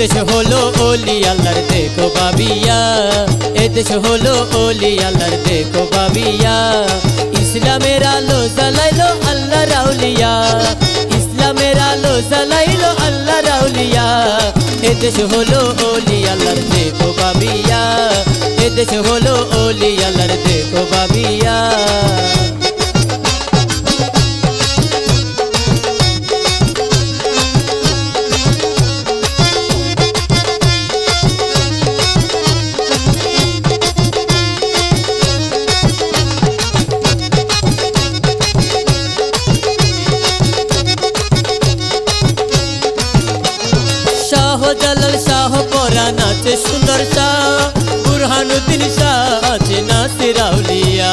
এদেশ হলো ওলি আল্লাহর দেখো বাবিয়া। এদেশ হলো ওলি আল্লাহর দেখো বাবিয়া। ইসলামের আলো জ্বালাইলো আল্লাহ রাউলিয়া ইসলামের আলো জ্বালাইলো আল্লাহ রাউলিয়া এদেশ হলো ওলি আল্লাহর দেখো বাবিয়া। এদেশ হলো ওলি আল্লাহর দেখো বাবিয়া। নাচে সুন্দর শাহ বুরহানুদ্দিন শাহ আছে নাচে রাউলিয়া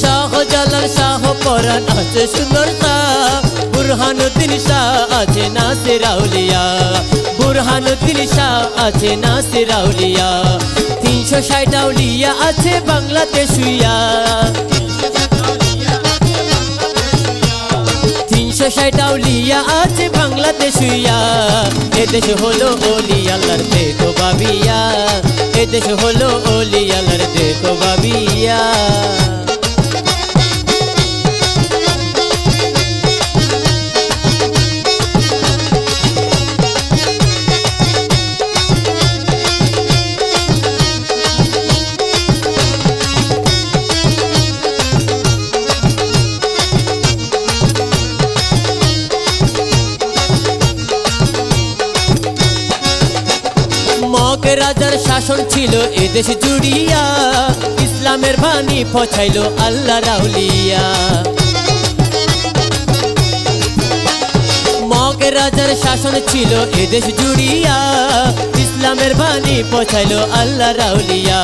শাহ জালাল শাহ পরা নাচে সুন্দর শাহ বুরহানুদ্দিন শাহ আছে নাচে রাউলিয়া বুরহানুদ্দিন শাহ আছে নাচে রাউলিয়া তিনশো ষাট আউলিয়া আছে বাংলাতে শুইয়া। তিনশো টাউলিয়া আছে বাংলাতে শুইয়া এদেশ হলো ওলি আল্লাহর দেখো বাবিয়া। এদেশ হলো ওলি আল্লাহর দেখো বাবিয়া। মগ রাজার শাসন ছিল এদেশ জুড়িয়া। ইসলামের বাণী পছাইলো আল্লাহ রাউলিয়া। রাজার শাসন ছিল এদেশ জুড়িয়া। ইসলামের বাণী পছাইলো আল্লাহ রাউলিয়া।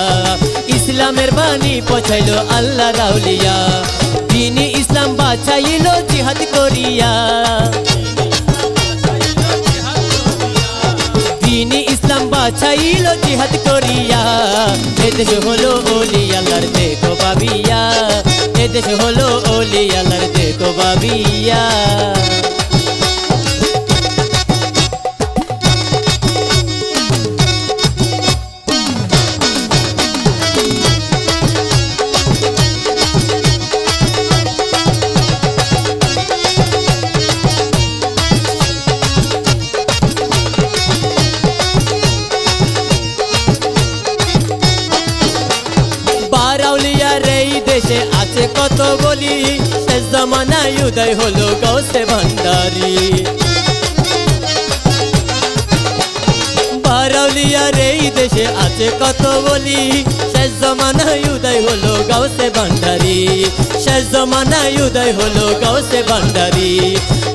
ইসলামের বাণী পছাইলো আল্লাহ রাউলিয়া। তিনি ইসলাম বাঁচাইলো, জিহাদ করিয়া। বাছাইল জিহাদ করিয়া। এদেশ হলো ওলি আল্লাহর দেখো বাবিয়া। এদেশ হলো ওলি আল্লাহর দেখো বাবিয়া। দেশে আছে কত বলি। শেষ জমানায় উদয় হলো গৌসে ভান্ডারি। বারাউলিয়ার এই দেশে আছে কত বলি। শেষ জমানায় উদয় হলো গাউসে ভান্ডারি। শেষ জমানায় উদয় হলো গাউসে ভান্ডারি।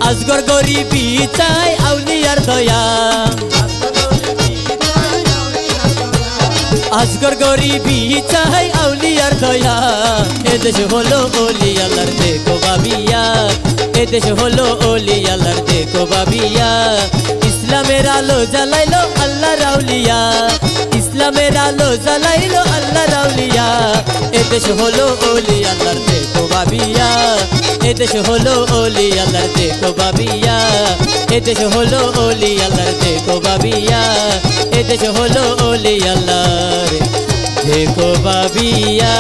আজগর গরিবি চাই আউলিয়ার দয়া। আজগর গরিবি চাই আউলিয়ার দয়া। এদেশ হলো ওলি আল্লাহর দেখো বাবিয়া। এদেশ হলো ওলি আল্লাহর দেখো বাবিয়া। ইসলামের আলো জ্বালাইলো আল্লাহ রাউলিয়া ইসলামের আলো জ্বালাইলো আল্লাহ রাউলিয়া এদেশ হলো ওলি আল্লাহর দেখো বাবিয়া। এদেশ হলো ওলি আল্লাহর দেখো বাবিয়া। এদেশ হলো ওলি আল্লাহর দেখো বাবিয়া। এদেশ হলো ওলি আল্লাহর দেখো বাবিয়া।